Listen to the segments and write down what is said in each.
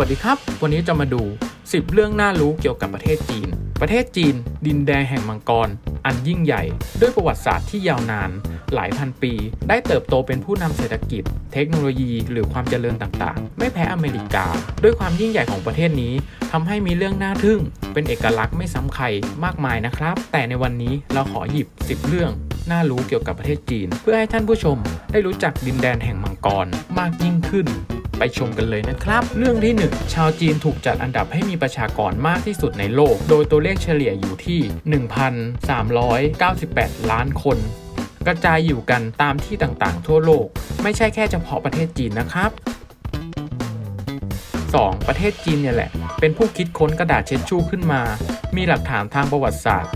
วัสดีครับ วันนี้จะมาดู 10 เรื่องน่ารู้เกี่ยวกับประเทศจีน ประเทศจีน ดินแดนแห่งมังกร อันยิ่งใหญ่ ด้วยประวัติศาสตร์ที่ยาวนาน หลายพันปี ได้เติบโตเป็นผู้นำเศรษฐกิจ เทคโนโลยี หรือความเจริญต่างๆ ไม่แพ้อเมริกา ด้วยความยิ่งใหญ่ของประเทศนี้ทำให้มีเรื่องน่าทึ่ง เป็นเอกลักษณ์ไม่ซ้ำใครมากมายนะครับ แต่ในวันนี้เราขอหยิบ 10 เรื่องน่ารู้เกี่ยวกับประเทศจีน เพื่อให้ท่านผู้ชมได้รู้จักดินแดนแห่งมังกรมากยิ่งขึ้น ไปชมกันเลยนะครับ เรื่องที่ 1 ชาวจีนถูกจัดอันดับให้มีประชากรมากที่สุดในโลก โดยตัวเลขเฉลี่ยอยู่ที่ 1,398 ล้านคน กระจายอยู่กันตามที่ต่างๆ ทั่วโลก ไม่ใช่แค่เฉพาะประเทศจีนนะครับ 2. ประเทศจีนเนี่ยแหละ เป็นผู้คิดค้นกระดาษเช็ดชู่ขึ้นมา มีหลักฐานทางประวัติศาสตร์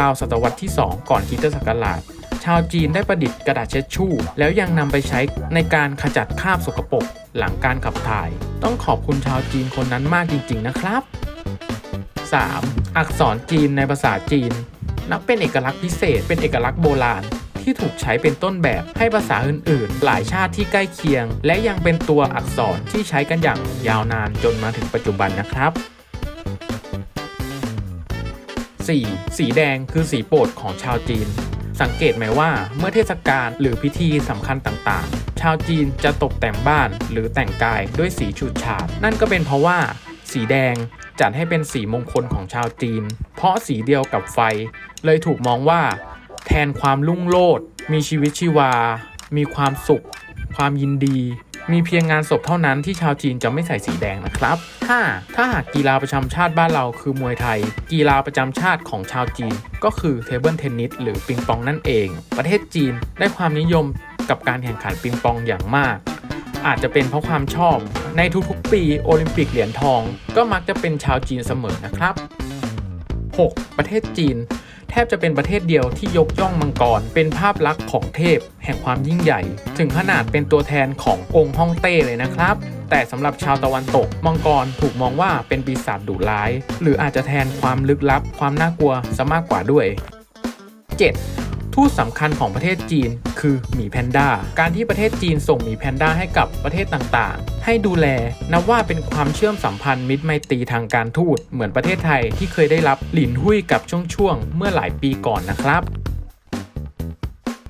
ราวๆศตวรรษที่ 2 ก่อนคริสตศักราช ชาวจีนได้ประดิษฐ์กระดาษเช็ดชู่ แล้วยังนำไปใช้ในการขจัดคราบสกปรกหลังการขับถ่าย ต้องขอบคุณชาวจีนคนนั้นมากจริง ๆ นะครับ 3. อักษรจีนในภาษาจีน นับเป็นเอกลักษณ์พิเศษ เป็นเอกลักษณ์โบราณ ที่ถูกใช้เป็นต้นแบบให้ภาษาอื่น ๆ หลายชาติที่ใกล้เคียง และยังเป็นตัวอักษรที่ใช้กันอย่างยาวนานจนมาถึงปัจจุบันนะครับ 4. สีแดงคือสีโปรดของชาวจีน สังเกตไหมว่าเมื่อเทศกาลหรือพิธีสำคัญต่างๆ ชาวจีนจะตกแต่งบ้านหรือแต่งกายด้วยสีฉูดฉาด นั่นก็เป็นเพราะว่า สีแดงจัดให้เป็นสีมงคลของชาวจีน เพราะสีเดียวกับไฟ เลยถูกมองว่า แทนความรุ่งโรจน์มีชีวิตชีวา มีความสุข ความยินดี มีเพียงงานศพเท่านั้นที่ชาวจีนจะไม่ใส่สีแดงนะครับ 5. ถ้าหากกีฬาประจำชาติบ้านเราคือมวยไทย กีฬาประจำชาติของชาวจีน ก็คือเทเบิลเทนนิสหรือปิงปองนั่นเอง ประเทศจีนได้ความนิยมกับการแข่งขันปิงปองอย่างมาก อาจจะเป็นเพราะความชอบ ในทุกๆ ปีโอลิมปิกเหรียญทอง ก็มักจะเป็นชาวจีนเสมอนะครับ 6. ประเทศจีน แทบจะเป็นประเทศเดียวที่ยกย่องมังกร เป็นภาพลักษณ์ของเทพ แห่งความยิ่งใหญ่ ถึงขนาดเป็นตัวแทนขององค์ฮ่องเต้เลยนะครับ แต่สำหรับชาวตะวันตก มังกรถูกมองว่าเป็นปีศาจดุร้าย หรืออาจจะแทนความลึกลับ ความน่ากลัวซะมากกว่าด้วย 7. ทูตสำคัญของประเทศจีน คือหมีแพนด้า การที่ประเทศจีนส่งหมีแพนด้าให้กับประเทศต่างๆ ให้ดูแลนับว่าเป็นความเชื่อมสัมพันธ์มิตรไมตรีทางการทูตเหมือนประเทศไทยที่เคยได้รับหลินหุ้ยกับช่วงๆเมื่อหลายปีก่อนนะครับ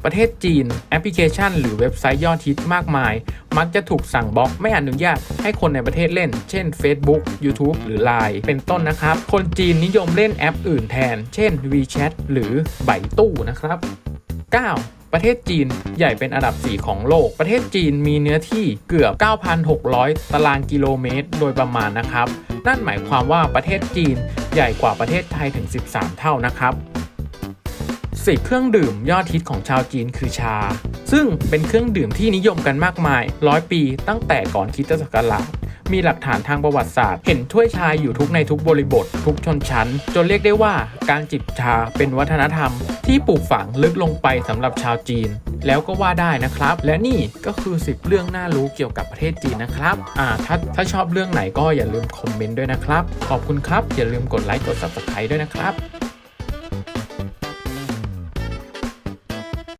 ประเทศจีน แอปพลิเคชัน หรือเว็บไซต์ยอดฮิตมากมาย มักจะถูกสั่งบล็อกไม่อนุญาตให้คนในประเทศเล่น เช่น Facebook YouTube หรือ Line เป็นต้นนะครับ คนจีนนิยมเล่นแอปอื่นแทน เช่น WeChat หรือไบตู้นะครับ 9. ประเทศจีนใหญ่เป็นอันดับ 4 ของโลก ประเทศจีนมีเนื้อที่เกือบ 9,600 ตารางกิโลเมตร โดยประมาณนะครับ นั่นหมายความว่าประเทศจีนใหญ่กว่าประเทศไทยถึง 13 เท่านะครับ สิเครื่องดื่มยอดฮิตของชาวจีนคือชา ซึ่งเป็นเครื่องดื่มที่นิยมกันมากมายร้อยปีตั้งแต่ก่อนคริสตศักราชมีหลักฐานทางประวัติศาสตร์ เห็นถ้วยชาอยู่ทุกในทุกบริบท ทุกชนชั้น จนเรียกได้ว่าการจิบชาเป็นวัฒนธรรม ที่ปลูกฝังลึกลงไปสำหรับชาวจีน แล้วก็ว่าได้นะครับ และนี่ก็คือ 10 เรื่องน่ารู้เกี่ยวกับประเทศจีนนะครับอ่าถ้าถ้าชอบเรื่องไหนก็อย่าลืมคอมเมนต์ด้วยนะครับ ขอบคุณครับอย่าลืมกดไลค์กด subscribe ด้วยนะครับ